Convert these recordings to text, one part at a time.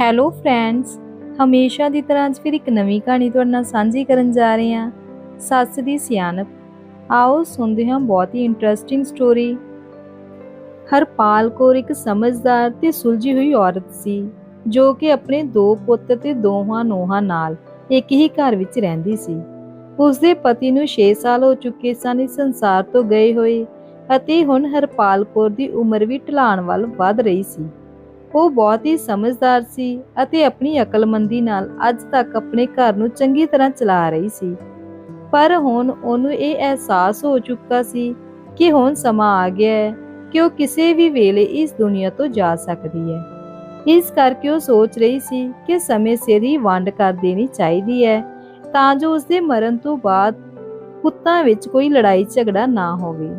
Hello friends ਹਮੇਸ਼ਾ ਦੀ ਤਰ੍ਹਾਂ ਅੱਜ ਫਿਰ ਇੱਕ ਨਵੀਂ ਕਹਾਣੀ ਤੁਹਾਡੇ ਨਾਲ ਸਾਂਝੀ ਕਰਨ ਜਾ ਰਹੇ ਹਾਂ। ਸੱਸ ਦੀ ਸਿਆਣਪ। ਆਓ ਸੁਣਦੇ ਹਾਂ ਬਹੁਤ ਹੀ ਇੰਟਰਸਟਿੰਗ ਸਟੋਰੀ ਹਰਪਾਲ ਕੌਰ ਇੱਕ ਸਮਝਦਾਰ ਤੇ ਸੁਲਝੀ ਹੋਈ ਔਰਤ ਸੀ, ਜੋ ਕਿ ਆਪਣੇ ਦੋ ਪੁੱਤ ਤੇ ਦੋਹਾਂ ਨੋਹਾਂ ਨਾਲ ਇੱਕ ਹੀ ਘਰ ਵਿੱਚ ਰਹਿੰਦੀ ਸੀ। ਉਸ ਦੇ ਪਤੀ ਨੂੰ 6 ਸਾਲ ਹੋ ਚੁੱਕੇ ਸਨ, ਇਸ ਸੰਸਾਰ ਤੋਂ ਗਏ ਹੋਏ ਅਤੇ ਹੁਣ ਹਰਪਾਲ ਕੌਰ ਦੀ ਉਮਰ ਵੀ ਢਲਾਣ ਵੱਲ ਵੱਧ ਰਹੀ ਸੀ। ਉਹ ਬਹੁਤ ਹੀ ਸਮਝਦਾਰ ਸੀ ਅਤੇ ਆਪਣੀ ਅਕਲਮੰਦੀ ਨਾਲ ਅੱਜ ਤੱਕ ਆਪਣੇ ਘਰ ਨੂੰ ਚੰਗੀ ਤਰ੍ਹਾਂ ਚਲਾ ਰਹੀ ਸੀ। ਪਰ ਹੁਣ ਉਹਨੂੰ ਇਹ ਅਹਿਸਾਸ ਹੋ ਚੁੱਕਾ ਸੀ ਕਿ ਹੁਣ ਸਮਾਂ ਆ ਗਿਆ ਹੈ ਕਿ ਉਹ ਕਿਸੇ ਵੀ ਵੇਲੇ ਇਸ ਦੁਨੀਆ ਤੋਂ ਜਾ ਸਕਦੀ ਹੈ। ਇਸ ਕਰਕੇ ਉਹ ਸੋਚ ਰਹੀ ਸੀ ਕਿ ਸਮੇਂ ਸਿਰ ਹੀ ਵੰਡ ਕਰ ਦੇਣੀ ਚਾਹੀਦੀ ਹੈ ਤਾਂ ਜੋ ਉਸਦੇ ਮਰਨ ਤੋਂ ਬਾਅਦ ਪੁੱਤਾਂ ਵਿੱਚ ਕੋਈ ਲੜਾਈ ਝਗੜਾ ਨਾ ਹੋਵੇ।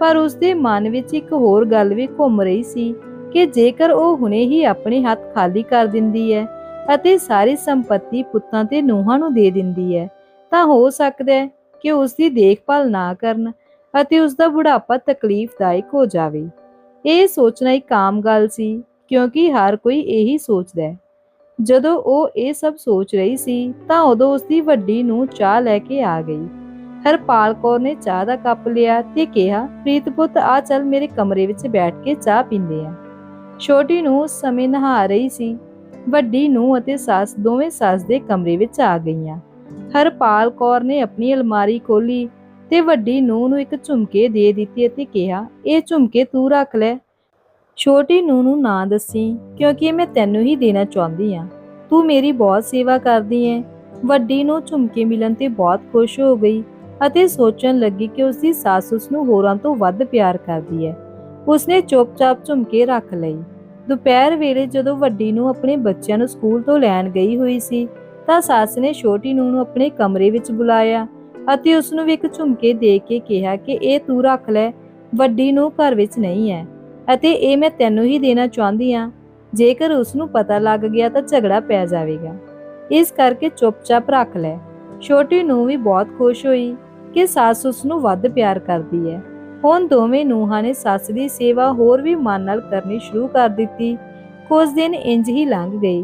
ਪਰ ਉਸਦੇ ਮਨ ਵਿੱਚ ਇੱਕ ਹੋਰ ਗੱਲ ਵੀ ਘੁੰਮ ਰਹੀ ਸੀ ਕਿ ਜੇਕਰ ਉਹ ਹੁਣੇ ਹੀ ਆਪਣੇ ਹੱਥ ਖਾਲੀ ਕਰ ਦਿੰਦੀ ਹੈ ਅਤੇ ਸਾਰੀ ਸੰਪਤੀ ਪੁੱਤਾਂ ਤੇ ਨੂੰਹਾਂ ਨੂੰ ਦੇ ਦਿੰਦੀ ਹੈ, ਤਾਂ ਹੋ ਸਕਦਾ ਹੈ ਕਿ ਉਸ ਦੀ ਦੇਖਭਾਲ ਨਾ ਕਰਨ ਅਤੇ ਉਸ ਦਾ ਬੁਢਾਪਾ ਤਕਲੀਫਦਾਇਕ ਹੋ ਜਾਵੇ। ਇਹ ਸੋਚਣਾ ਇੱਕ ਆਮ ਗੱਲ ਸੀ, ਕਿਉਂਕਿ ਹਰ ਕੋਈ ਇਹੀ ਸੋਚਦਾ ਹੈ। ਜਦੋਂ ਉਹ ਇਹ ਸਭ ਸੋਚ ਰਹੀ ਸੀ, ਤਾਂ ਉਦੋਂ ਉਸ ਦੀ ਵੱਡੀ ਨੂੰ ਚਾਹ ਲੈ ਕੇ ਆ ਗਈ। ਹਰਪਾਲ ਕੌਰ ਨੇ ਚਾਹ ਦਾ ਕੱਪ ਲਿਆ ਤੇ ਕਿਹਾ, ਪ੍ਰੀਤ ਪੁੱਤ, ਆ ਚੱਲ ਮੇਰੇ ਕਮਰੇ ਵਿੱਚ ਬੈਠ ਕੇ ਚਾਹ ਪੀਂਦੇ ਆ। ਛੋਟੀ ਨੂੰ ਉਸ ਸਮੇਂ ਨਹਾ ਰਹੀ ਸੀ। ਵੱਡੀ ਨੂੰ ਅਤੇ ਸੱਸ ਦੋਵੇਂ ਸੱਸ ਦੇ ਕਮਰੇ ਵਿੱਚ ਆ ਗਈਆਂ। ਹਰਪਾਲ ਕੌਰ ਨੇ ਆਪਣੀ ਅਲਮਾਰੀ ਖੋਲੀ ਤੇ ਵੱਡੀ ਨੂੰ ਨੂੰ ਇੱਕ ਝੁਮਕੇ ਦੇ ਦਿੱਤੀ ਅਤੇ ਕਿਹਾ, ਇਹ ਝੁਮਕੇ ਤੂੰ ਰੱਖ ਲੈ। ਛੋਟੀ ਨੂੰ ਨੂੰ ਨਾ ਦੱਸੀ, ਕਿਉਂਕਿ ਇਹ ਮੈਂ ਤੈਨੂੰ ਹੀ ਦੇਣਾ ਚਾਹੁੰਦੀ ਆ ਤੂੰ ਮੇਰੀ ਬਹੁਤ ਸੇਵਾ ਕਰਦੀ ਏ ਵੱਡੀ ਨੂੰ ਝੁਮਕੇ ਮਿਲਣ ਤੇ ਬਹੁਤ ਖੁਸ਼ ਹੋ ਗਈ ਅਤੇ ਸੋਚਣ ਲੱਗੀ ਕਿ ਉਸ ਦੀ ਸੱਸ ਉਸ ਨੂੰ ਹੋਰਾਂ ਤੋਂ ਵੱਧ ਪਿਆਰ ਕਰਦੀ ਹੈ। ਉਸਨੇ ਚੁੱਪਚਾਪ ਝੁਮਕੇ ਰੱਖ ਲਈ। ਦੁਪਹਿਰ ਵੇਲੇ ਜਦੋਂ ਵੱਡੀ ਨੂੰ ਆਪਣੇ ਬੱਚਿਆਂ ਨੂੰ ਸਕੂਲ ਤੋਂ ਲੈਣ ਗਈ ਹੋਈ ਸੀ, ਤਾਂ ਸੱਸ ਨੇ ਛੋਟੀ ਨੂੰ ਆਪਣੇ ਕਮਰੇ ਵਿੱਚ ਬੁਲਾਇਆ ਅਤੇ ਉਸ ਨੂੰ ਇੱਕ ਝੁਮਕੇ ਦੇ ਕੇ ਕਿਹਾ ਕਿ ਇਹ ਤੂੰ ਰੱਖ ਲੈ, ਵੱਡੀ ਨੂੰ ਘਰ ਵਿੱਚ ਨਹੀਂ ਹੈ ਅਤੇ ਇਹ ਮੈਂ ਤੈਨੂੰ ਹੀ ਦੇਣਾ ਚਾਹੁੰਦੀ ਹਾਂ। ਜੇਕਰ ਉਸ ਨੂੰ ਪਤਾ ਲੱਗ ਗਿਆ ਤਾਂ ਝਗੜਾ ਪੈ ਜਾਵੇਗਾ। ਇਸ ਕਰਕੇ ਚੁੱਪਚਾਪ ਰੱਖ ਲੈ। ਛੋਟੀ ਨੂੰ ਵੀ ਬਹੁਤ ਖੁਸ਼ ਹੋਈ ਕਿ ਸੱਸ ਉਸ ਨੂੰ ਵੱਧ ਪਿਆਰ ਕਰਦੀ ਹੈ। ਹੁਣ ਦੋਵੇਂ ਨੂੰਹਾਂ ਨੇ ਸੱਸ ਦੀ ਸੇਵਾ ਹੋਰ ਵੀ ਮਨ ਨਾਲ ਕਰਨੀ ਸ਼ੁਰੂ ਕਰ ਦਿੱਤੀ। ਕੁਝ ਦਿਨ ਇੰਜ ਹੀ ਲੰਘ ਗਏ।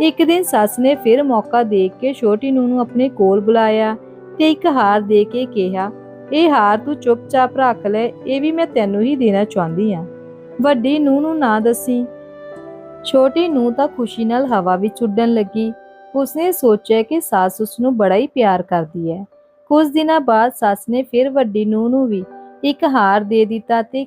ਇੱਕ ਦਿਨ ਸੱਸ ਨੇ ਫਿਰ ਮੌਕਾ ਦੇਖ ਕੇ ਛੋਟੀ ਨੂੰਹ ਨੂੰ ਆਪਣੇ ਕੋਲ ਬੁਲਾਇਆ ਤੇ ਇੱਕ ਹਾਰ ਦੇ ਕੇ ਕਿਹਾ, ਇਹ ਹਾਰ ਤੂੰ ਚੁੱਪਚਾਪ ਰੱਖ ਲੈ, ਇਹ ਵੀ ਮੈਂ ਤੈਨੂੰ ਹੀ ਦੇਣਾ ਚਾਹੁੰਦੀ ਆ ਵੱਡੀ ਨੂੰਹ ਨੂੰ ਨਾ ਦੱਸੀ। ਛੋਟੀ ਨੂੰ ਤਾਂ ਖੁਸ਼ੀ ਨਾਲ ਹਵਾ ਵਿੱਚ ਉੱਡਣ ਲੱਗੀ। ਉਸਨੇ ਸੋਚਿਆ ਕਿ ਸੱਸ ਉਸ ਨੂੰ ਬੜਾ ਹੀ ਪਿਆਰ ਕਰਦੀ ਹੈ। ਕੁਝ ਦਿਨਾਂ ਬਾਅਦ ਸੱਸ ਨੇ ਫਿਰ ਵੱਡੀ ਨੂੰਹ ਨੂੰ ਵੀ ਇੱਕ ਹਾਰ ਦੇ ਦਿੱਤਾ ਤੇ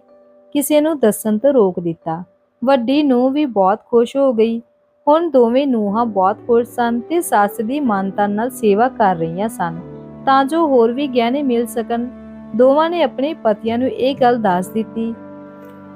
ਕਿਸੇ ਨੂੰ ਦੱਸਣ ਤੋਂ ਰੋਕ ਦਿੱਤਾ। ਵੱਡੀ ਨੂੰਹ ਵੀ ਬਹੁਤ ਖੁਸ਼ ਹੋ ਗਈ। ਹੁਣ ਦੋਵੇਂ ਨੂੰਹਾਂ ਬਹੁਤ ਖੁਸ਼ ਸਨ ਤੇ ਸੱਸ ਦੀ ਮਾਨਤਾ ਨਾਲ ਸੇਵਾ ਕਰ ਰਹੀਆਂ ਸਨ। ਤਾਂ ਜੋ ਹੋਰ ਵੀ ਗਹਿਣੇ ਮਿਲ ਸਕਣ। ਦੋਵਾਂ ਨੇ ਆਪਣੇ ਪਤੀਆਂ ਨੂੰ ਇਹ ਗੱਲ ਦੱਸ ਦਿੱਤੀ।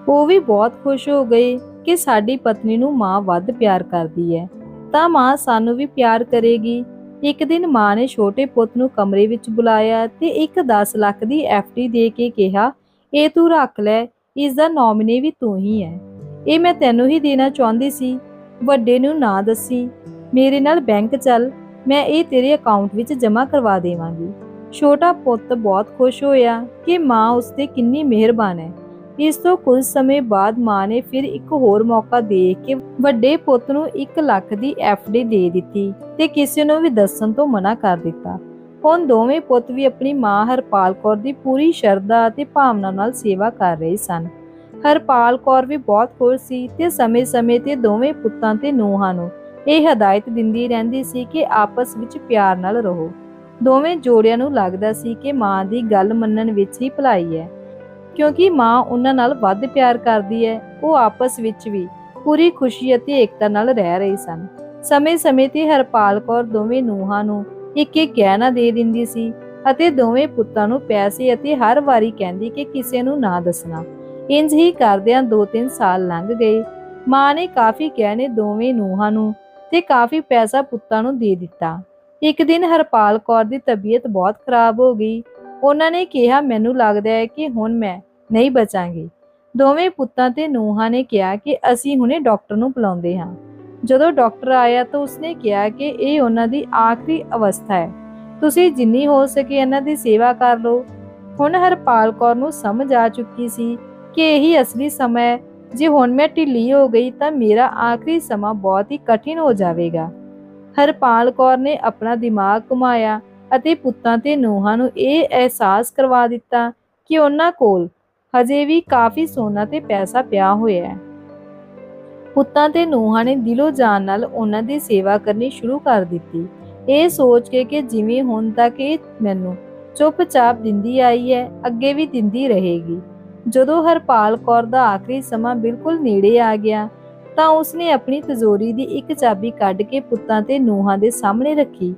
ਉਹ ਵੀ ਬਹੁਤ ਖੁਸ਼ ਹੋ ਗਏ ਕਿ ਸਾਡੀ ਪਤਨੀ ਨੂੰ ਮਾਂ ਵੱਧ ਪਿਆਰ ਕਰਦੀ ਹੈ। ਤਾਂ ਮਾਂ ਸਾਨੂੰ ਵੀ ਪਿਆਰ ਕਰੇਗੀ। ਇੱਕ ਦਿਨ ਮਾਂ ਨੇ ਛੋਟੇ ਪੁੱਤ ਨੂੰ ਕਮਰੇ ਵਿੱਚ ਬੁਲਾਇਆ ਤੇ ਇੱਕ 10 ਲੱਖ ਦੀ ਐਫਡੀ ਦੇ ਕੇ ਕਿਹਾ, ਇਹ ਤੂੰ ਰੱਖ ਲੈ, ਇਸ ਦਾ ਨੋਮੀਨੀ ਵੀ ਤੂੰ ਹੀ ਹੈ। ਇਹ ਮੈਂ ਤੈਨੂੰ ਹੀ ਦੇਣਾ ਚਾਹੁੰਦੀ ਸੀ। ਵੱਡੇ ਨੂੰ ਨਾ ਦੱਸੀ। ਮੇਰੇ ਨਾਲ ਬੈਂਕ ਚੱਲ, ਮੈਂ ਇਹ ਤੇਰੇ ਅਕਾਊਂਟ ਵਿੱਚ ਜਮ੍ਹਾਂ ਕਰਵਾ ਦੇਵਾਂਗੀ। ਛੋਟਾ ਪੁੱਤ ਬਹੁਤ ਖੁਸ਼ ਹੋਇਆ ਕਿ ਮਾਂ ਉਸ ਤੇ ਕਿੰਨੀ ਮਿਹਰਬਾਨ ਹੈ। ਇਸ ਤੋਂ ਕੁਝ ਸਮੇਂ ਬਾਅਦ ਮਾਂ ਨੇ ਫਿਰ ਇੱਕ ਹੋਰ ਮੌਕਾ ਦੇ ਕੇ ਵੱਡੇ ਪੁੱਤ ਨੂੰ 1 ਲੱਖ ਦੀ ਐਫਡੀ ਦੇ ਦਿੱਤੀ ਤੇ ਕਿਸੇ ਨੂੰ ਵੀ ਦੱਸਣ ਤੋਂ ਮਨਾ ਕਰ ਦਿੱਤਾ। ਹੁਣ ਦੋਵੇਂ ਪੁੱਤ ਵੀ ਆਪਣੀ ਮਾਂ ਹਰਪਾਲ ਕੌਰ ਦੀ ਪੂਰੀ ਸ਼ਰਧਾ ਅਤੇ ਭਾਵਨਾ ਨਾਲ ਸੇਵਾ ਕਰ ਰਹੇ ਸਨ। ਹਰਪਾਲ ਕੌਰ ਵੀ ਬਹੁਤ ਖੁਸ਼ ਸੀ ਤੇ ਸਮੇਂ-ਸਮੇਂ ਤੇ ਦੋਵੇਂ ਪੁੱਤਾਂ ਤੇ ਨੂੰਹਾਂ ਨੂੰ ਇਹ ਹਦਾਇਤ ਦਿੰਦੀ ਰਹਿੰਦੀ ਸੀ ਕਿ ਆਪਸ ਵਿੱਚ ਪਿਆਰ ਨਾਲ ਰਹੋ। ਦੋਵੇਂ ਜੋੜਿਆਂ ਨੂੰ ਲੱਗਦਾ ਸੀ ਕਿ ਮਾਂ ਦੀ ਗੱਲ ਮੰਨਣ ਵਿੱਚ ਹੀ ਭਲਾਈ ਹੈ। ਕਿਉਂਕਿ ਮਾਂ ਉਹਨਾਂ ਨਾਲ ਵੱਧ ਪਿਆਰ ਕਰਦੀ ਹੈ, ਉਹ ਆਪਸ ਵਿੱਚ ਵੀ ਪੂਰੀ ਖੁਸ਼ੀ ਅਤੇ ਏਕਤਾ ਨਾਲ ਰਹਿ ਰਹੇ ਸਨ। ਸਮੇਂ-ਸਮੇਂ ਤੇ ਹਰਪਾਲ ਕੌਰ ਦੋਵੇਂ ਨੂੰਹਾਂ ਨੂੰ ਇੱਕ ਇੱਕ ਗਹਿਣਾ ਦੇ ਦਿੰਦੀ ਸੀ ਅਤੇ ਦੋਵੇਂ ਪੁੱਤਾਂ ਨੂੰ ਪੈਸੇ ਅਤੇ ਹਰ ਵਾਰੀ ਕਹਿੰਦੀ ਕਿ ਕਿਸੇ ਨੂੰ ਨਾ ਦੱਸਣਾ। ਇੰਜ ਹੀ ਕਰਦਿਆਂ 2-3 ਸਾਲ ਲੰਘ ਗਏ। ਮਾਂ ਨੇ ਕਾਫੀ ਗਹਿਣੇ ਦੋਵੇਂ ਨੂੰਹਾਂ ਨੂੰ ਤੇ ਕਾਫੀ ਪੈਸਾ ਪੁੱਤਾਂ ਨੂੰ ਦੇ ਦਿੱਤਾ। ਇੱਕ ਦਿਨ ਹਰਪਾਲ ਕੌਰ ਦੀ ਤਬੀਅਤ ਬਹੁਤ ਖਰਾਬ ਹੋ ਗਈ। ਉਹਨਾਂ ਨੇ ਕਿਹਾ, ਮੈਨੂੰ ਲੱਗਦਾ ਹੈ ਕਿ ਹੁਣ ਮੈਂ ਨਹੀਂ ਬਚਾਂਗੇ। ਦੋਵੇਂ ਪੁੱਤਾਂ ਤੇ ਨੂਹਾਂ ਨੇ ਕਿਹਾ ਕਿ ਅਸੀਂ ਹੁਣੇ ਡਾਕਟਰ ਨੂੰ ਬੁਲਾਉਂਦੇ ਹਾਂ। ਜਦੋਂ ਡਾਕਟਰ ਆਇਆ ਤਾਂ ਉਸਨੇ ਕਿਹਾ ਕਿ ਇਹ ਉਹਨਾਂ ਦੀ ਆਖਰੀ ਅਵਸਥਾ ਹੈ। ਤੁਸੀਂ ਜਿੰਨੀ ਹੋ ਸਕੇ ਇਹਨਾਂ ਦੀ ਸੇਵਾ ਕਰ ਲਓ। ਹੁਣ ਹਰਪਾਲ ਕੌਰ ਨੂੰ ਸਮਝ ਆ ਚੁੱਕੀ ਸੀ ਕਿ ਇਹੀ ਅਸਲੀ ਸਮਾਂ ਹੈ। ਜੇ ਹੁਣ ਮੈਂ ਢਿੱਲੀ ਹੋ ਗਈ ਤਾਂ ਮੇਰਾ ਆਖਰੀ ਸਮਾਂ ਬਹੁਤ ਹੀ ਕਠਿਨ ਹੋ ਜਾਵੇਗਾ। ਹਰਪਾਲ ਕੌਰ ਨੇ ਆਪਣਾ ਦਿਮਾਗ ਘੁਮਾਇਆ ਅਤੇ ਪੁੱਤਾਂ ਤੇ ਨੂਹਾਂ ਨੂੰ ਇਹ ਅਹਿਸਾਸ ਕਰਵਾ ਦਿੱਤਾ ਕਿ ਉਹਨਾਂ ਕੋਲ ਹਜੇ ਵੀ ਕਾਫੀ ਸੋਨਾ ਤੇ ਪੈਸਾ ਪਿਆ ਹੋਇਆ ਹੈ। ਪੁੱਤਾਂ ਤੇ ਨੂੰਹਾਂ ਨੇ ਦਿਲੋਂ ਜਾਨ ਨਾਲ ਉਹਨਾਂ ਦੀ ਸੇਵਾ ਕਰਨੀ ਸ਼ੁਰੂ ਕਰ ਦਿੱਤੀ। ਇਹ ਸੋਚ ਕੇ ਕਿ ਜਿਵੇਂ ਹੁਣ ਤੱਕ ਇਹ ਮੈਨੂੰ ਚੁੱਪਚਾਪ ਦਿੰਦੀ ਆਈ ਹੈ, ਅੱਗੇ ਵੀ ਦਿੰਦੀ ਰਹੇਗੀ। ਜਦੋਂ ਹਰਪਾਲ ਕੌਰ ਦਾ ਆਖਰੀ ਸਮਾਂ ਬਿਲਕੁਲ ਨੇੜੇ ਆ ਗਿਆ, ਤਾਂ ਉਸਨੇ ਆਪਣੀ ਤਜੋਰੀ ਦੀ ਇੱਕ ਚਾਬੀ ਕੱਢ ਕੇ ਪੁੱਤਾਂ ਤੇ ਨੂਹਾਂ ਦੇ ਸਾਹਮਣੇ ਰੱਖੀ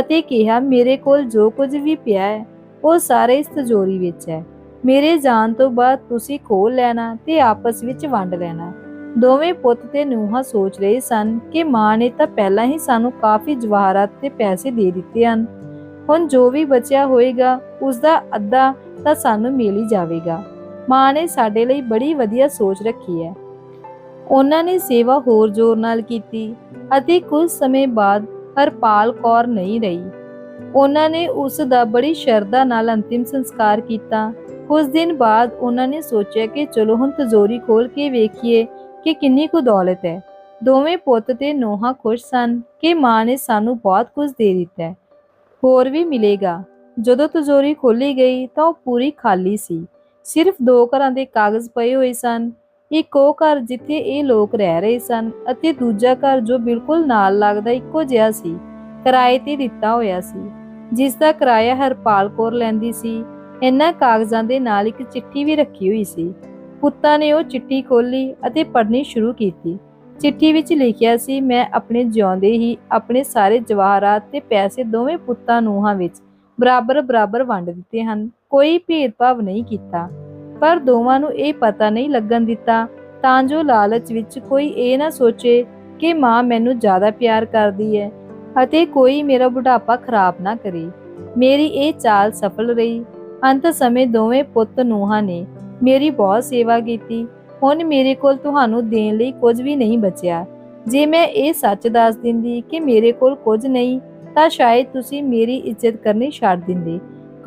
ਅਤੇ ਕਿਹਾ, ਮੇਰੇ ਕੋਲ ਜੋ ਕੁਝ ਵੀ ਪਿਆ ਹੈ, ਉਹ ਸਾਰੇ ਇਸ ਤਜੋਰੀ ਵਿੱਚ ਹੈ। ਮੇਰੇ ਜਾਣ ਤੋਂ ਬਾਅਦ ਤੁਸੀਂ ਖੋਲ ਲੈਣਾ ਤੇ ਆਪਸ ਵਿੱਚ ਵੰਡ ਲੈਣਾ। ਦੋਵੇਂ ਪੁੱਤ ਤੇ ਨੂੰਹਾਂ ਸੋਚ ਰਹੇ ਸਨ ਕਿ ਮਾਂ ਨੇ ਤਾਂ ਪਹਿਲਾਂ ਹੀ ਸਾਨੂੰ ਕਾਫੀ ਜਵਾਹਰਾਤ ਤੇ ਪੈਸੇ ਦੇ ਦਿੱਤੇ ਹਨ। ਹੁਣ ਜੋ ਵੀ ਬਚਿਆ ਹੋਏਗਾ ਉਸ ਦਾ ਅੱਧਾ ਤਾਂ ਸਾਨੂੰ ਮਿਲ ਹੀ ਜਾਵੇਗਾ। ਮਾਂ ਨੇ ਸਾਡੇ ਲਈ ਬੜੀ ਵਧੀਆ ਸੋਚ ਰੱਖੀ ਹੈ। ਉਹਨਾਂ ਨੇ ਸੇਵਾ ਹੋਰ ਜ਼ੋਰ ਨਾਲ ਕੀਤੀ ਅਤੇ ਕੁਝ ਸਮੇਂ ਬਾਅਦ ਹਰਪਾਲ ਕੌਰ ਨਹੀਂ ਰਹੀ। ਉਹਨਾਂ ਨੇ ਉਸ ਦਾ ਬੜੀ ਸ਼ਰਧਾ ਨਾਲ ਅੰਤਿਮ ਸੰਸਕਾਰ ਕੀਤਾ ਕੁਝ ਦਿਨ ਬਾਅਦ ਉਹਨਾਂ ਨੇ ਸੋਚਿਆ ਕਿ ਚਲੋ ਹੁਣ ਤਜੋਰੀ ਖੋਲ ਕੇ ਵੇਖੀਏ ਕਿ ਕਿੰਨੀ ਕੁ ਦੌਲਤ ਹੈ। ਦੋਵੇਂ ਪੁੱਤ ਤੇ ਨੋਹਾਂ ਖੁਸ਼ ਸਨ ਕਿ ਮਾਂ ਨੇ ਸਾਨੂੰ ਬਹੁਤ ਕੁਝ ਦੇ ਦਿੱਤਾ ਹੈ। ਹੋਰ ਵੀ ਮਿਲੇਗਾ। ਜਦੋਂ ਤਿਜੋਰੀ ਖੋਲੀ ਗਈ ਤਾਂ ਉਹ ਪੂਰੀ ਖਾਲੀ ਸੀ। ਸਿਰਫ ਦੋ ਘਰਾਂ ਦੇ ਕਾਗਜ਼ ਪਏ ਹੋਏ ਸਨ। ਇੱਕ ਉਹ ਘਰ ਜਿੱਥੇ ਇਹ ਲੋਕ ਰਹਿ ਰਹੇ ਸਨ ਅਤੇ ਦੂਜਾ ਘਰ ਜੋ ਬਿਲਕੁਲ ਨਾਲ ਲੱਗਦਾ ਇੱਕੋ ਜਿਹਾ ਸੀ। ਕਿਰਾਏ ਤੇ ਦਿੱਤਾ ਹੋਇਆ ਸੀ। ਜਿਸ ਦਾ ਕਿਰਾਇਆ ਹਰਪਾਲ ਕੌਰ ਲੈਂਦੀ ਸੀ ਇਹਨਾਂ ਕਾਗਜ਼ਾਂ ਦੇ ਨਾਲ ਇੱਕ ਚਿੱਠੀ ਵੀ ਰੱਖੀ ਹੋਈ ਸੀ। ਪੁੱਤਾਂ ਨੇ ਉਹ ਚਿੱਠੀ ਖੋਲੀ ਅਤੇ ਪੜ੍ਹਨੀ ਸ਼ੁਰੂ ਕੀਤੀ। ਚਿੱਠੀ ਵਿੱਚ ਲਿਖਿਆ ਸੀ, ਮੈਂ ਆਪਣੇ ਜਿਉਂਦੇ ਹੀ ਆਪਣੇ ਸਾਰੇ ਜਵਾਹਰਾਤ ਤੇ ਪੈਸੇ ਦੋਵੇਂ ਪੁੱਤਾਂ ਨੂੰਹਾਂ ਵਿੱਚ ਬਰਾਬਰ ਬਰਾਬਰ ਵੰਡ ਦਿੱਤੇ ਹਨ। ਕੋਈ ਭੇਦਭਾਵ ਨਹੀਂ ਕੀਤਾ। ਪਰ ਦੋਵਾਂ ਨੂੰ ਇਹ ਪਤਾ ਨਹੀਂ ਲੱਗਣ ਦਿੱਤਾ। ਤਾਂ ਜੋ ਲਾਲਚ ਵਿੱਚ ਕੋਈ ਇਹ ਨਾ ਸੋਚੇ ਕਿ ਮਾਂ ਮੈਨੂੰ ਜ਼ਿਆਦਾ ਪਿਆਰ ਕਰਦੀ ਹੈ ਅਤੇ ਕੋਈ ਮੇਰਾ ਬੁਢਾਪਾ ਖਰਾਬ ਨਾ ਕਰੇ। ਮੇਰੀ ਇਹ ਚਾਲ ਸਫਲ ਰਹੀ। ਅੰਤ ਸਮੇਂ ਦੋਵੇਂ ਪੁੱਤ ਨੂੰਹਾਂ ਨੇ ਮੇਰੀ ਬਹੁਤ ਸੇਵਾ ਕੀਤੀ। ਹੁਣ ਮੇਰੇ ਕੋਲ ਤੁਹਾਨੂੰ ਦੇਣ ਲਈ ਕੁਝ ਵੀ ਨਹੀਂ ਬਚਿਆ। ਜੇ ਮੈਂ ਇਹ ਸੱਚ ਦੱਸ ਦਿੰਦੀ ਕਿ ਮੇਰੇ ਕੋਲ ਕੁਝ ਨਹੀਂ, ਤਾਂ ਸ਼ਾਇਦ ਤੁਸੀਂ ਮੇਰੀ ਇੱਜ਼ਤ ਕਰਨੀ ਛੱਡ ਦਿੰਦੇ।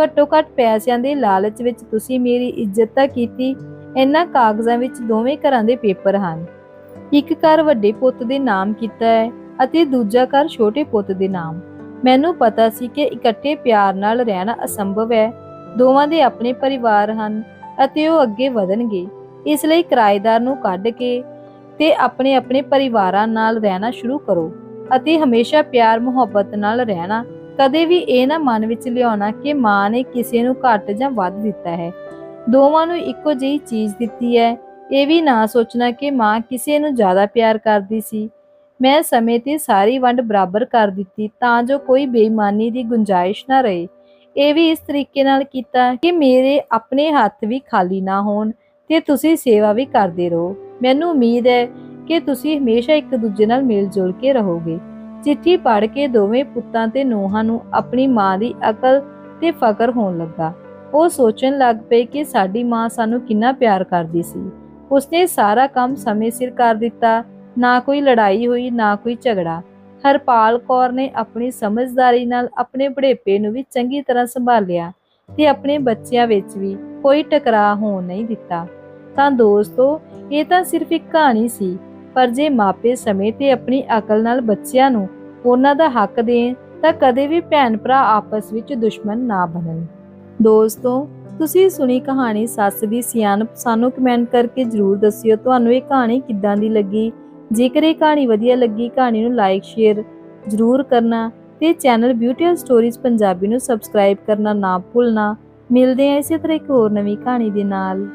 ਘੱਟੋ ਘੱਟ ਪੈਸਿਆਂ ਦੇ ਲਾਲਚ ਵਿੱਚ ਤੁਸੀਂ ਮੇਰੀ ਇੱਜ਼ਤ ਤਾਂ ਕੀਤੀ, ਇਹਨਾਂ ਕਾਗਜ਼ਾਂ ਵਿੱਚ ਦੋਵੇਂ ਘਰਾਂ ਦੇ ਪੇਪਰ ਹਨ। ਇੱਕ ਘਰ ਵੱਡੇ ਪੁੱਤ ਦੇ ਨਾਮ ਕੀਤਾ ਹੈ ਅਤੇ ਦੂਜਾ ਘਰ ਛੋਟੇ ਪੁੱਤ ਦੇ ਨਾਮ। ਮੈਨੂੰ ਪਤਾ ਸੀ ਕਿ ਇਕੱਠੇ ਪਿਆਰ ਨਾਲ ਰਹਿਣਾ ਅਸੰਭਵ ਹੈ। ਦੋਵਾਂ ਦੇ ਆਪਣੇ ਪਰਿਵਾਰ ਹਨ ਅਤੇ ਉਹ ਅੱਗੇ ਵਧਣਗੇ, ਇਸ ਲਈ ਕਿਰਾਏਦਾਰ ਨੂੰ ਕੱਢ ਕੇ ਤੇ ਆਪਣੇ ਆਪਣੇ ਪਰਿਵਾਰਾਂ ਨਾਲ ਰਹਿਣਾ ਸ਼ੁਰੂ ਕਰੋ ਅਤੇ ਹਮੇਸ਼ਾ ਪਿਆਰ ਮੁਹੱਬਤ ਨਾਲ ਰਹਿਣਾ। ਕਦੇ ਵੀ ਇਹ ਨਾ ਮਨ ਵਿੱਚ ਲਿਆਉਣਾ ਕਿ ਮਾਂ ਨੇ ਕਿਸੇ ਨੂੰ ਘੱਟ ਜਾਂ ਵੱਧ ਦਿੱਤਾ ਹੈ। ਦੋਵਾਂ ਨੂੰ ਇੱਕੋ ਜਿਹੀ ਚੀਜ਼ ਦਿੱਤੀ ਹੈ। ਇਹ ਵੀ ਨਾ ਸੋਚਣਾ ਕਿ ਮਾਂ ਕਿਸੇ ਨੂੰ ਜ਼ਿਆਦਾ ਪਿਆਰ ਕਰਦੀ ਸੀ। ਮੈਂ ਸਮੇਂ ਤੇ ਸਾਰੀ ਵੰਡ ਬਰਾਬਰ ਕਰ ਦਿੱਤੀ ਤਾਂ ਜੋ ਕੋਈ ਬੇਈਮਾਨੀ ਦੀ ਗੁੰਜਾਇਸ਼ ਨਾ ਰਹੇ। ਇਹ ਵੀ ਇਸ ਤਰੀਕੇ ਨਾਲ ਕੀਤਾ ਕਿ ਮੇਰੇ ਆਪਣੇ ਹੱਥ ਵੀ ਖਾਲੀ ਨਾ ਹੋਣ ਤੇ ਤੁਸੀਂ ਸੇਵਾ ਵੀ ਕਰਦੇ ਰਹੋ। ਮੈਨੂੰ ਉਮੀਦ ਹੈ ਕਿ ਤੁਸੀਂ ਹਮੇਸ਼ਾ ਇੱਕ ਦੂਜੇ ਨਾਲ ਮਿਲ ਜੁਲ ਕੇ ਰਹੋਗੇ। ਚਿੱਠੀ ਪੜ੍ਹ ਕੇ ਦੋਵੇਂ ਪੁੱਤਾਂ ਤੇ ਨੂੰਹਾਂ ਨੂੰ ਆਪਣੀ ਮਾਂ ਦੀ ਅਕਲ ਤੇ ਫਕਰ ਹੋਣ ਲੱਗਾ। ਉਹ ਸੋਚਣ ਲੱਗ ਪਏ ਕਿ ਸਾਡੀ ਮਾਂ ਸਾਨੂੰ ਕਿੰਨਾ ਪਿਆਰ ਕਰਦੀ ਸੀ। ਉਸਨੇ ਸਾਰਾ ਕੰਮ ਸਮੇਂ ਸਿਰ ਕਰ ਦਿੱਤਾ। ਨਾ ਕੋਈ ਲੜਾਈ ਹੋਈ, ਨਾ ਕੋਈ ਝਗੜਾ। ਹਰਪਾਲ ਕੌਰ ਨੇ ਆਪਣੀ ਸਮਝਦਾਰੀ ਨਾਲ ਆਪਣੇ ਬੁਢੇਪੇ ਨੂੰ ਵੀ ਚੰਗੀ ਤਰ੍ਹਾਂ ਸੰਭਾਲਿਆ ਤੇ ਆਪਣੇ ਬੱਚਿਆਂ ਵਿੱਚ ਵੀ ਕੋਈ ਟਕਰਾਅ ਹੋਣ ਨਹੀਂ ਦਿੱਤਾ। ਤਾਂ ਦੋਸਤੋ, ਇਹ ਤਾਂ ਸਿਰਫ ਇੱਕ ਕਹਾਣੀ ਸੀ, ਪਰ ਜੇ ਮਾਪੇ ਸਮੇਂ ਤੇ ਆਪਣੀ ਅਕਲ ਨਾਲ ਬੱਚਿਆਂ ਨੂੰ ਉਹਨਾਂ ਦਾ ਹੱਕ ਦੇਣ, ਤਾਂ ਕਦੇ ਵੀ ਭੈਣ ਭਰਾ ਆਪਸ ਵਿੱਚ ਦੁਸ਼ਮਣ ਨਾ ਬਣਨ। ਦੋਸਤੋ, ਤੁਸੀਂ ਸੁਣੀ ਕਹਾਣੀ ਸੱਸ ਦੀ ਸਿਆਣਪ, ਸਾਨੂੰ ਕਮੈਂਟ ਕਰਕੇ ਜਰੂਰ ਦੱਸਿਓ, ਤੁਹਾਨੂੰ ਇਹ ਕਹਾਣੀ ਕਿੱਦਾਂ ਦੀ ਲੱਗੀ? ਜੇਕਰ ਇਹ ਕਹਾਣੀ ਵਧੀਆ ਲੱਗੀ, ਕਹਾਣੀ ਨੂੰ ਲਾਈਕ ਸ਼ੇਅਰ ਜਰੂਰ ਕਰਨਾ ਤੇ ਚੈਨਲ ਬਿਊਟੀਫੁਲ ਸਟੋਰੀਜ਼ ਪੰਜਾਬੀ ਨੂੰ ਸਬਸਕ੍ਰਾਈਬ ਕਰਨਾ ਨਾ ਭੁੱਲਣਾ। ਮਿਲਦੇ ਹਾਂ ਇਸੇ ਤਰ੍ਹਾਂ ਇੱਕ ਹੋਰ ਨਵੀਂ ਕਹਾਣੀ ਦੇ ਨਾਲ।